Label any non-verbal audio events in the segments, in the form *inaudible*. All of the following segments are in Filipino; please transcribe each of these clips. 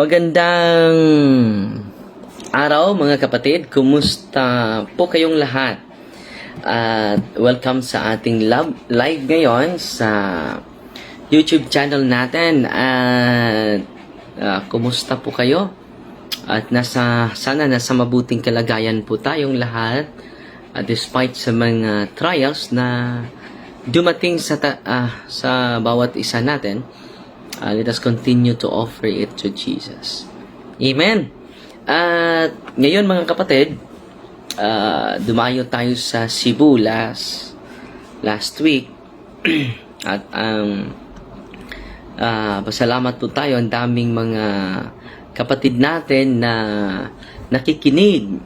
Magandang araw mga kapatid. Kumusta po kayong lahat? At welcome sa ating lab, live ngayon sa YouTube channel natin. At ah, kumusta po kayo? At nasa sana nasa mabuting kalagayan po tayong lahat. At despite sa mga trials na dumating sa ta- ah, sa bawat isa natin, Uh, let us continue to offer it to Jesus. Amen. At ngayon mga kapatid, uh, dumayo tayo sa Cebu last, last week. *clears throat* At ang uh, pasalamat po tayo, ang daming mga kapatid natin na nakikinig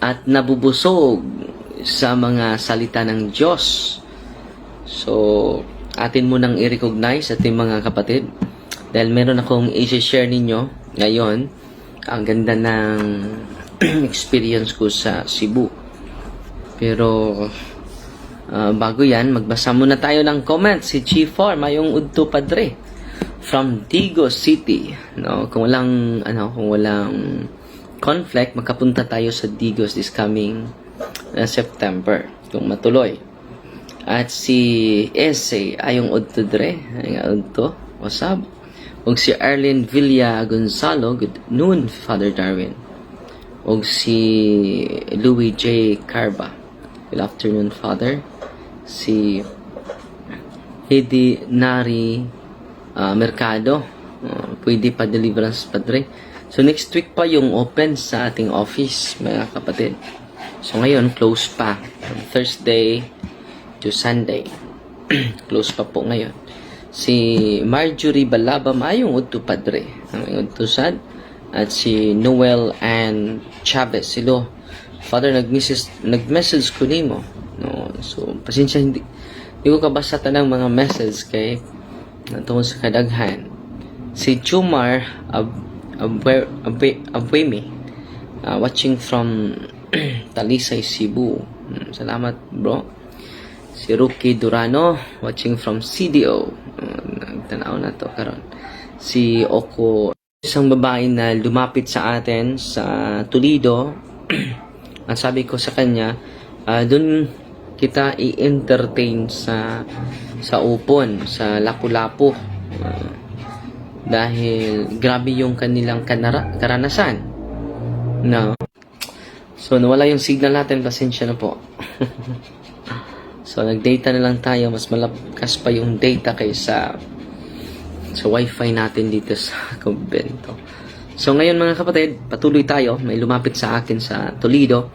at nabubusog sa mga salita ng Diyos. So, atin mo nang i-recognize ating mga kapatid. Dahil meron akong i-share ninyo ngayon. Ang ganda ng *clears throat* experience ko sa Cebu. Pero, ah, bago yan, magbasa muna tayo ng comment. Si Chief Farm, mayong Udto Padre. From Digo City. No? Kung walang, ano, kung walang conflict, makapunta tayo sa Digos this coming uh, September. Kung matuloy. At si Ese ayong udto dre, ayong udto. Up? Og si Arlene Villa Gonzalo, good noon, Father Darwin. Og si Louis J. Carba, good afternoon, Father. Si Hedi Nari ah, Mercado, ah, pwede pa deliverance, Padre. So next week pa yung open sa ating office, mga kapatid. So ngayon, close pa. Thursday, to Sunday. *clears throat* Close pa po ngayon. Si Marjorie Balabam ayong udto padre. Ang udtusan. At si Noel and Chavez. Silo. Father, nag-message, nag-message ko nimo. No, so, pasensya, hindi, hindi ko kabasa tanang mga message kay natungkol sa kadaghan. Si Chumar Ab, Abwe, Abwe, Abwemi, uh, watching from *clears throat* Talisay, Cebu. Hmm, Salamat, bro. Si Ruki Durano, watching from CDO. Uh, nagtanaw na to karon. Si Oko, isang babae na lumapit sa atin sa Toledo. *clears throat* Ang sabi ko sa kanya, ah, dun kita i-entertain sa sa upon, sa Lapu-Lapu. Ah, dahil grabe yung kanilang kanara- karanasan. No. So, nawala yung signal natin. Pasensya na po. *laughs* So, nag-data na lang tayo. Mas malakas pa yung data kaysa sa wifi natin dito sa *laughs* kumbento. So, ngayon mga kapatid, patuloy tayo. May lumapit sa akin sa Toledo.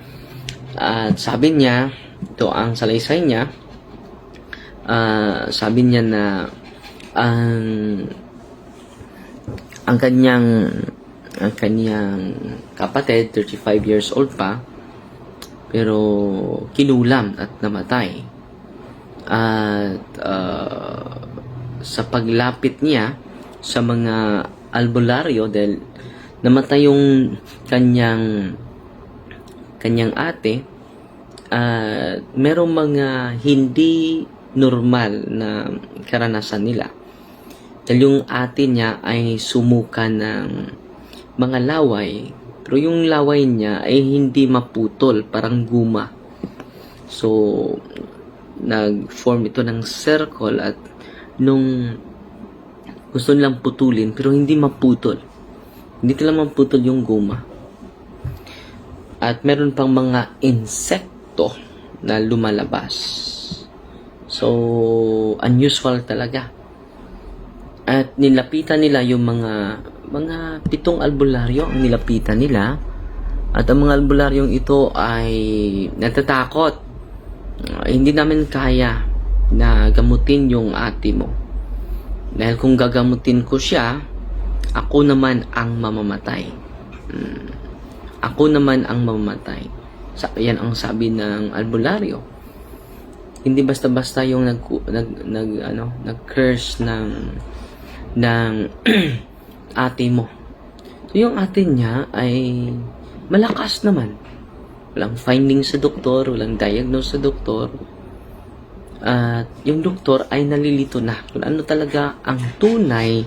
At sabi niya, ito ang salaysay niya. Ah, sabi niya na ang ang kanyang ang kanyang kapatid, 35 years old pa, pero kinulam at namatay at uh, sa paglapit niya sa mga albularyo dahil namatay yung kanyang kanyang ate at merong mga hindi normal na karanasan nila. Dahil yung ate niya ay sumuka ng mga laway pero yung laway niya ay hindi maputol parang guma. So nag-form ito ng circle at nung gusto nilang putulin pero hindi maputol. Hindi nila maputol yung guma. At meron pang mga insekto na lumalabas. So, unusual talaga. At nilapitan nila yung mga mga pitong albularyo ang nilapitan nila. At ang mga albularyong ito ay natatakot uh, hindi namin kaya na gamutin yung ate mo. Dahil kung gagamutin ko siya, ako naman ang mamamatay. Hmm. Ako naman ang mamamatay. Sa, yan ang sabi ng albularyo. Hindi basta-basta yung nag, nag, nag ano, nag-curse ng ng *clears throat* ate mo. So yung ate niya ay malakas naman. Walang finding sa doktor, walang diagnose sa doktor. At yung doktor ay nalilito na kung ano talaga ang tunay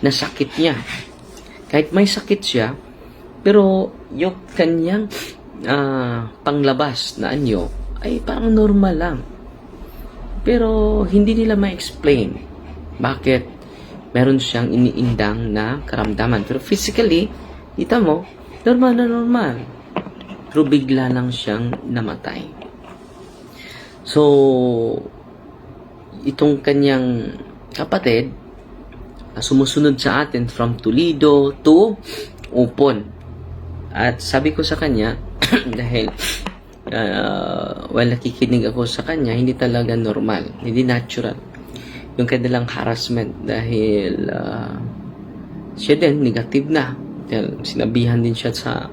na sakit niya. kahit may sakit siya, pero yung kanyang ah, panglabas na anyo ay parang normal lang. Pero hindi nila ma-explain bakit meron siyang iniindang na karamdaman. Pero physically, kita mo, normal na normal. Pero bigla lang siyang namatay. So, itong kanyang kapatid, ah, sumusunod sa atin from Toledo to Upon. At sabi ko sa kanya, *clears throat* dahil uh, while nakikinig ako sa kanya, hindi talaga normal, hindi natural. Yung kanilang harassment dahil ah, siya din, negative na. Dahil sinabihan din siya sa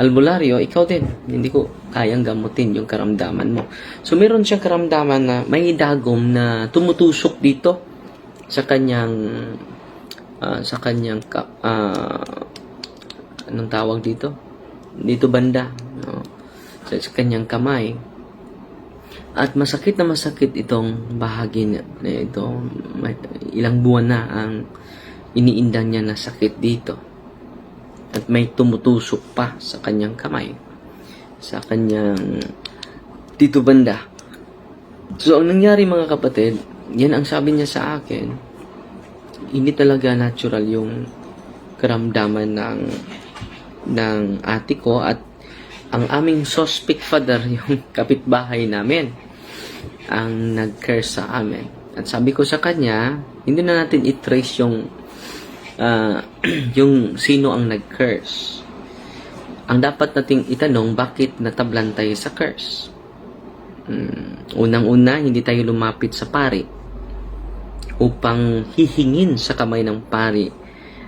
albularyo, ikaw din, hindi ko kayang gamutin yung karamdaman mo. So, meron siyang karamdaman na may dagom na tumutusok dito sa kanyang ah, sa kanyang ka, ah, anong tawag dito? Dito banda, no? sa, sa kanyang kamay. At masakit na masakit itong bahagi na, ito. Ilang buwan na ang iniindang niya na sakit dito. At may tumutusok pa sa kanyang kamay. Sa kanyang dito banda. So, ang nangyari mga kapatid, yan ang sabi niya sa akin, hindi talaga natural yung karamdaman ng ng ate ko at ang aming suspect father, *laughs* yung kapitbahay namin, ang nag-curse sa amin. At sabi ko sa kanya, hindi na natin i-trace yung ah, *clears throat* yung sino ang nag-curse. Ang dapat nating itanong, bakit natablan tayo sa curse? Hmm, Unang-una, hindi tayo lumapit sa pari upang hihingin sa kamay ng pari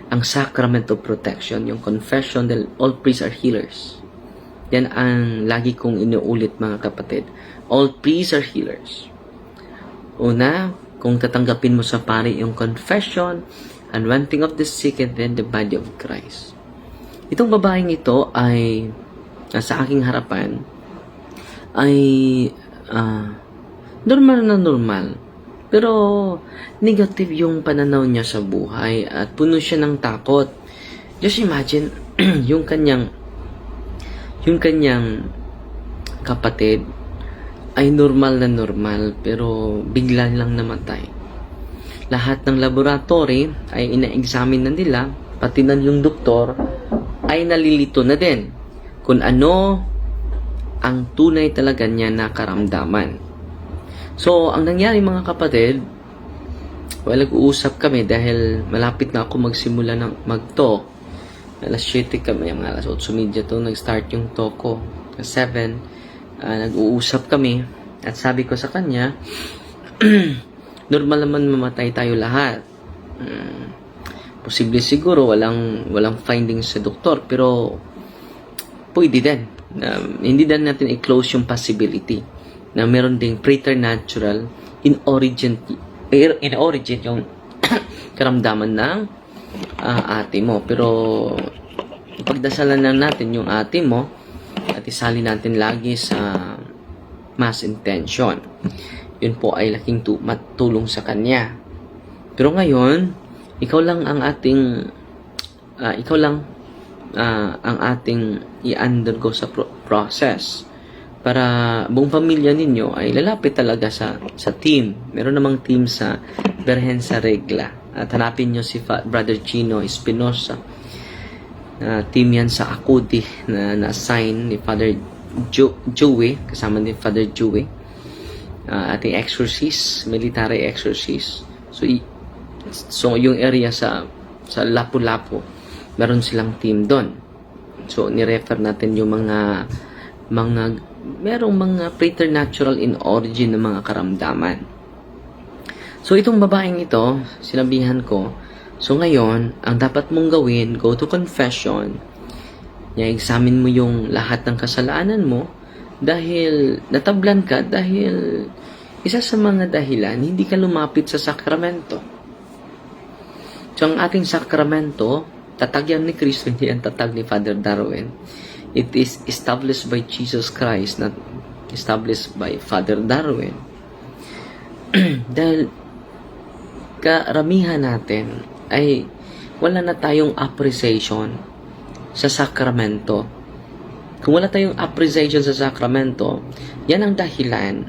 ang sacrament of protection, yung confession that all priests are healers. Yan ang lagi kong inuulit mga kapatid. All priests are healers. Una, kung tatanggapin mo sa pari yung confession, anointing of the sick and then the body of Christ. Itong babaeng ito ay nasa aking harapan ay ah, normal na normal. Pero negative yung pananaw niya sa buhay at puno siya ng takot. Just imagine *clears throat* yung kanyang yung kanyang kapatid ay normal na normal pero bigla lang namatay. Lahat ng laboratory ay ina-examine na nila, pati na yung doktor ay nalilito na din kung ano ang tunay talaga niya na karamdaman. So, ang nangyari mga kapatid, well, nag-uusap kami dahil malapit na ako magsimula ng mag-talk. Alas 7 kami, mga alas 8.30 to, nag-start yung talk ko. Alas 7, ah, nag-uusap kami. At sabi ko sa kanya, *clears throat* normal naman mamatay tayo lahat. Hmm, posible siguro walang walang findings sa doktor pero pwede din. Na, hindi din natin i-close yung possibility na meron ding preternatural in origin in origin yung *coughs* karamdaman ng ah, ate mo. Pero pagdasalan lang natin yung ate mo at isali natin lagi sa mass intention. Yun po ay laking tu- matulong sa kanya. Pero ngayon, ikaw lang ang ating ah, ikaw lang ah, ang ating i-undergo sa pro- process para buong pamilya ninyo ay lalapit talaga sa sa team. Meron namang team sa Berhen sa Regla. At hanapin nyo si Fa- Brother Chino Espinosa. na team yan sa Akudi na na-assign ni Father jo- Joey, kasama ni Father Joey. Ah, ating exorcist, military exorcist. So, so yung area sa sa Lapu-Lapu, meron silang team doon. So, ni-refer natin yung mga mga merong mga preternatural in origin ng mga karamdaman. So, itong babaeng ito, sinabihan ko, so ngayon, ang dapat mong gawin, go to confession, i-examine mo yung lahat ng kasalanan mo, dahil natablan ka, dahil isa sa mga dahilan, hindi ka lumapit sa sakramento. So, ang ating sakramento, tatag yan ni Kristo, *laughs* hindi ang tatag ni Father Darwin. It is established by Jesus Christ, not established by Father Darwin. *clears throat* dahil karamihan natin ay wala na tayong appreciation sa sakramento. Kung wala tayong appreciation sa sakramento, yan ang dahilan,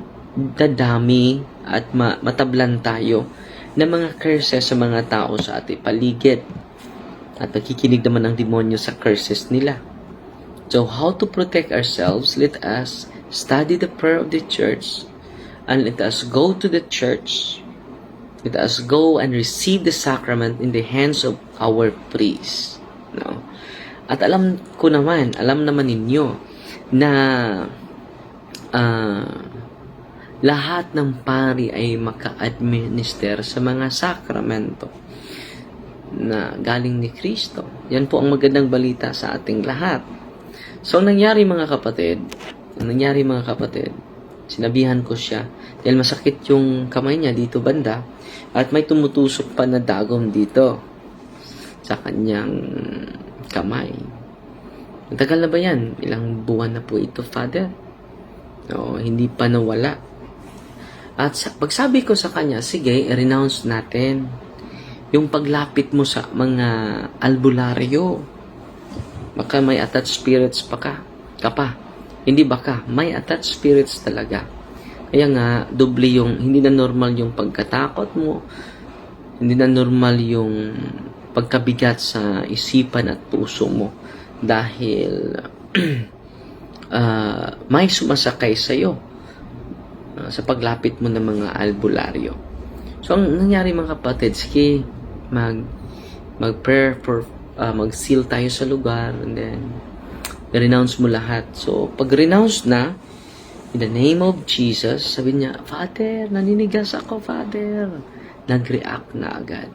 dadami at ma- matablan tayo ng mga curses sa mga tao sa ating paligid. At nakikinig naman ang demonyo sa curses nila. So, how to protect ourselves? Let us study the prayer of the church and let us go to the church. Let us go and receive the sacrament in the hands of our priest. No? At alam ko naman, alam naman ninyo na ah, lahat ng pari ay maka-administer sa mga sakramento na galing ni Kristo. Yan po ang magandang balita sa ating lahat. So, ang nangyari mga kapatid, ang nangyari mga kapatid, sinabihan ko siya, dahil masakit yung kamay niya dito banda, at may tumutusok pa na dagom dito sa kanyang kamay. Matagal na ba yan? Ilang buwan na po ito, Father? No, hindi pa nawala. At sa, pagsabi ko sa kanya, sige, renounce natin yung paglapit mo sa mga albularyo. Baka may attached spirits pa ka. Ka pa. Hindi baka, may attached spirits talaga. Kaya nga, doble yung, hindi na normal yung pagkatakot mo. Hindi na normal yung pagkabigat sa isipan at puso mo. Dahil *clears throat* ah, may sumasakay sa iyo sa paglapit mo ng mga albularyo. So, ang nangyari mga kapatid, sige, mag, mag-prayer for, ah, mag-seal tayo sa lugar, and then, renounce mo lahat. So, pag renounce na, in the name of Jesus, sabi niya, Father, naninigas ako, Father. Nag-react na agad.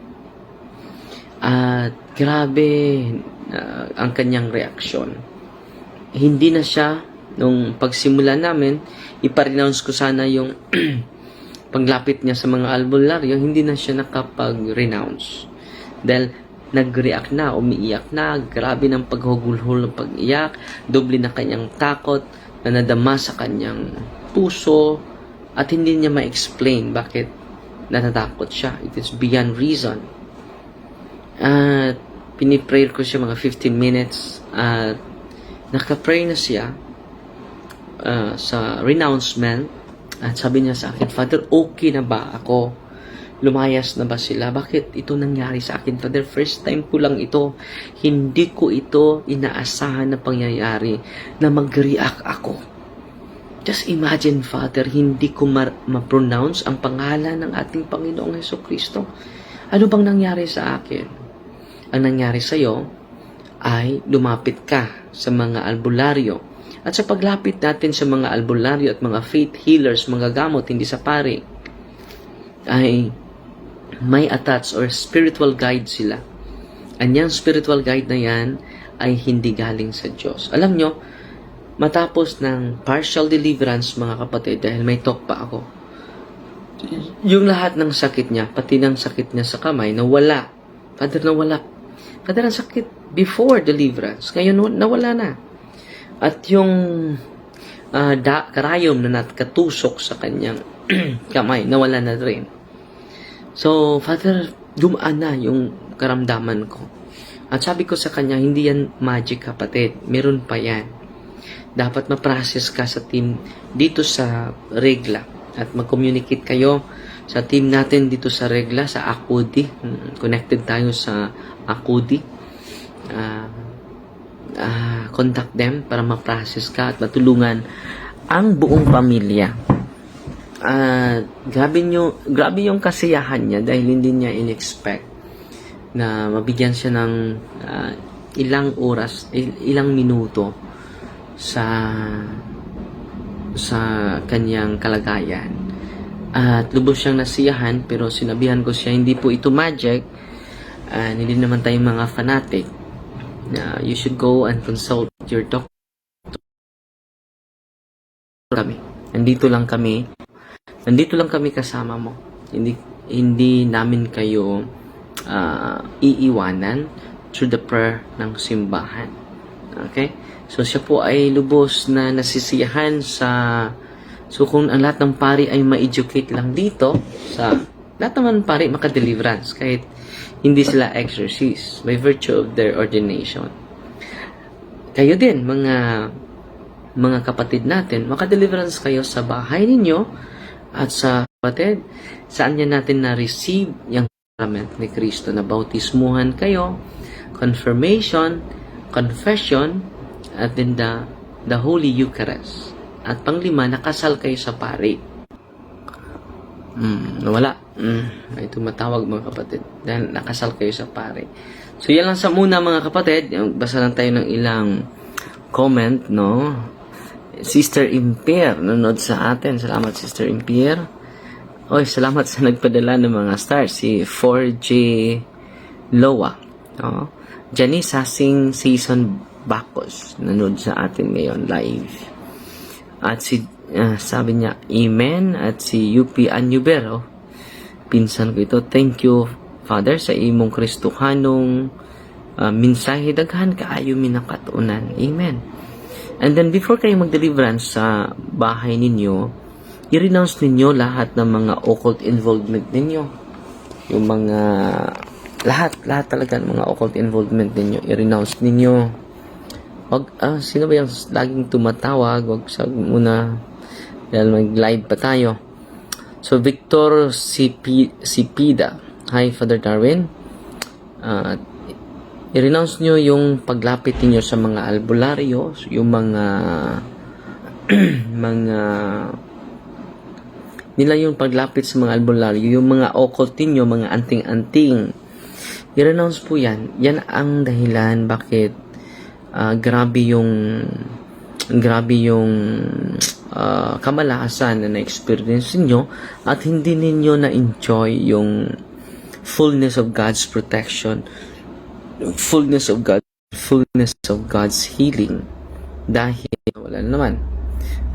At grabe ah, ang kanyang reaksyon. Hindi na siya, nung pagsimula namin, iparenounce ko sana yung *clears throat* paglapit niya sa mga albularyo, hindi na siya nakapag-renounce. Dahil nag-react na, umiiyak na, grabe ng paghugulhol ng pag-iyak, doble na kanyang takot na nadama sa kanyang puso at hindi niya ma-explain bakit natatakot siya. It is beyond reason. At piniprayer ko siya mga 15 minutes at nakapray na siya uh, sa renouncement at sabi niya sa akin, Father, okay na ba ako? Lumayas na ba sila? Bakit ito nangyari sa akin, Father? First time ko lang ito. Hindi ko ito inaasahan na pangyayari na mag-react ako. Just imagine, Father, hindi ko ma- ma-pronounce ang pangalan ng ating Panginoong Heso Kristo. Ano bang nangyari sa akin? Ang nangyari sa iyo ay lumapit ka sa mga albularyo at sa paglapit natin sa mga albularyo at mga faith healers, mga gamot, hindi sa pari, ay may attached or spiritual guide sila. At yung spiritual guide na yan ay hindi galing sa Diyos. Alam nyo, matapos ng partial deliverance, mga kapatid, dahil may talk pa ako, yung lahat ng sakit niya, pati ng sakit niya sa kamay, nawala. Father, nawala. Father, ang sakit before deliverance. Ngayon, nawala na. At yung ah, da, karayom na nakatusok sa kanyang *clears throat* kamay, nawala na rin. So, Father, dumaan na yung karamdaman ko. At sabi ko sa kanya, hindi yan magic kapatid. Meron pa yan. Dapat ma-process ka sa team dito sa regla. At mag-communicate kayo sa team natin dito sa regla, sa Akudi. Mm, Connected tayo sa Akudi. Ah, ah, contact them para ma-process ka at matulungan ang buong pamilya. At grabe, nyo, grabe yung kasiyahan niya dahil hindi niya in-expect na mabigyan siya ng ah, ilang oras, il- ilang minuto sa sa kanyang kalagayan. At lubos siyang nasiyahan pero sinabihan ko siya hindi po ito magic and hindi naman tayo mga fanatic na you should go and consult your doctor kami. Nandito lang kami. Nandito lang kami kasama mo. Hindi hindi namin kayo ah, iiwanan through the prayer ng simbahan. Okay? So siya po ay lubos na nasisiyahan sa So kung ang lahat ng pari ay ma-educate lang dito sa lahat naman pari maka-deliverance kahit hindi sila exorcist by virtue of their ordination. Kayo din, mga mga kapatid natin, makadeliverance kayo sa bahay ninyo at sa kapatid, saan yan natin na-receive yung sacrament ni Kristo na bautismuhan kayo, confirmation, confession, at then the, the Holy Eucharist. At panglima, nakasal kayo sa pari. Mm, wala. Mm, may tumatawag mga kapatid. Dahil nakasal kayo sa pare. So, yan lang sa muna mga kapatid. Basa lang tayo ng ilang comment, no? Sister Impier, nanonood sa atin. Salamat, Sister Impier. Oy, salamat sa nagpadala ng mga stars. Si 4J Loa. No? Janice Sasing Season Bacos. Nanonood sa atin ngayon live. At si, ah, sabi niya, Amen. At si UP Anyubero, pinsan ko ito. Thank you, Father, sa imong Kristohanong uh, minsahe daghan kaayo mi nakatunan. Amen. And then before kayo mag-deliverance sa bahay ninyo, i-renounce ninyo lahat ng mga occult involvement ninyo. Yung mga lahat, lahat talaga ng mga occult involvement ninyo, i-renounce ninyo. Wag, ah, sino ba yung laging tumatawag? Wag sa muna. Dahil mag-live pa tayo. So, Victor Sipi, Sipida. Hi, Father Darwin. Ah, i-renounce nyo yung paglapit niyo sa mga albularyo, yung mga *clears throat* mga nila yung paglapit sa mga albularyo, yung mga occult ninyo, mga anting-anting. I-renounce po yan. Yan ang dahilan bakit ah, grabe yung grabe yung ah, kamalasan na na-experience niyo at hindi ninyo na-enjoy yung fullness of God's protection, fullness of God, fullness of God's healing dahil wala na naman.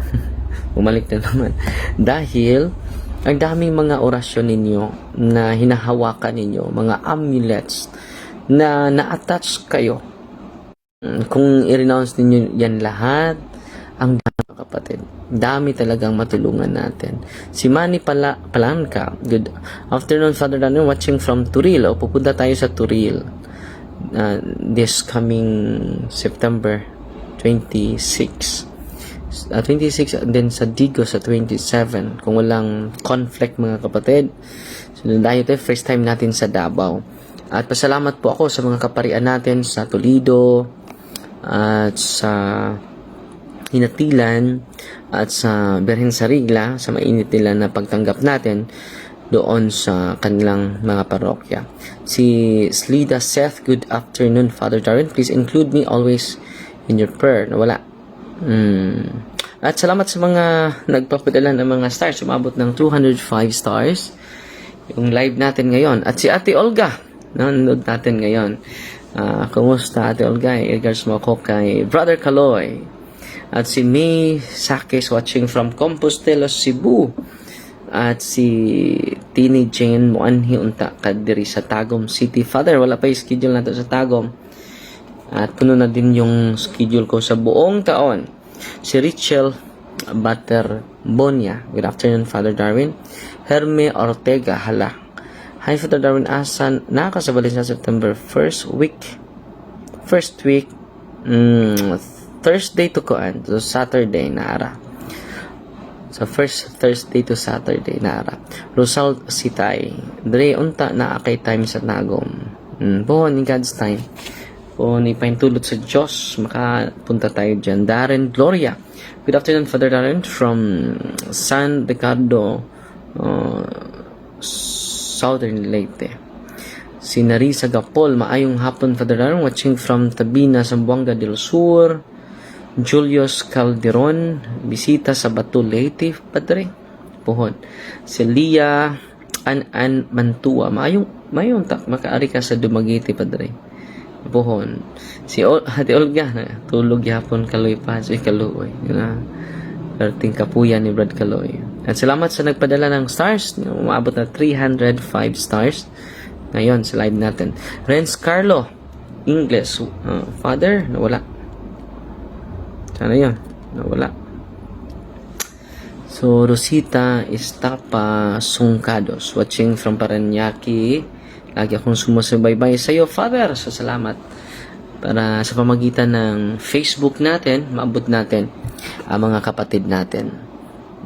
*laughs* Bumalik na naman. Dahil ang daming mga orasyon ninyo na hinahawakan ninyo, mga amulets na na-attach kayo Kung i-renounce ninyo yan lahat, ang dami kapatid. Dami talagang matulungan natin. Si Manny Pala Palanca, good afternoon Father Daniel, watching from Turil. O, pupunta tayo sa Turil uh, this coming September 26. Uh, 26 and then sa Digo sa 27 kung walang conflict mga kapatid so tayo tayo first time natin sa Davao at pasalamat po ako sa mga kaparian natin sa Toledo at sa Hinatilan at sa Berhen Sarigla sa mainit nila na pagtanggap natin doon sa kanilang mga parokya. Si Slida Seth, good afternoon Father Darren. Please include me always in your prayer. Nawala. Hmm. At salamat sa mga nagpapadala ng mga stars. Umabot ng 205 stars. Yung live natin ngayon. At si Ate Olga, nanonood natin ngayon. Ah, kumusta Ate Olga? I-regards mo ako kay Brother Kaloy. At si May Sakis watching from Compostela, Cebu. At si Tini Jane Muanhi unta kadiri sa Tagum City. Father, wala pa yung schedule natin sa Tagum. At puno na din yung schedule ko sa buong taon. Si Richel Butter Bonia. Good afternoon, Father Darwin. Herme Ortega, hala. Hi, Father Darwin. Asan? Nakakasabali sa September 1st week. First week. Mm, Thursday to kuan. So, Saturday na ara. So, first Thursday to Saturday na ara. Rosal Sitay. Dre, unta na akay time sa Nagom. Mm, buwan ni God's time. O ni paintulot sa Diyos, makapunta tayo dyan. Darren Gloria. Good afternoon, Father Darren from San Ricardo, uh, Southern Leyte. Si Narisa Gapol, maayong hapon, Father Darren, watching from Tabina, Zamboanga del Sur. Julius Calderon, bisita sa Batu Leyte, Padre. Puhon. Si Lia An An Mantua, maayong, maayong tak, makaari ka sa Dumaguete, Padre. Puhon. Si o, *laughs* Ate Olga, na, tulog yapon kaloy pa, si kaloy. Na, Perting kapuyan ni Brad Kaloy. At salamat sa nagpadala ng stars. Umabot na 305 stars. Ngayon, sa live natin. Renz Carlo, English. Uh, father, nawala. Sana yun. Nawala. So, Rosita Estapa Sungkados, watching from Paranaque, Lagi akong sumusubaybay sa iyo, Father. So, salamat. Para sa pamagitan ng Facebook natin, maabot natin ang mga kapatid natin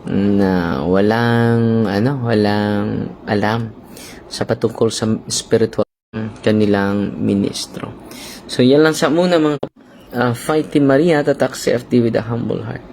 na walang ano, walang alam sa patungkol sa spiritual kanilang ministro. So, yan lang sa muna mga uh, Fighting Maria, tatak CFD with a humble heart.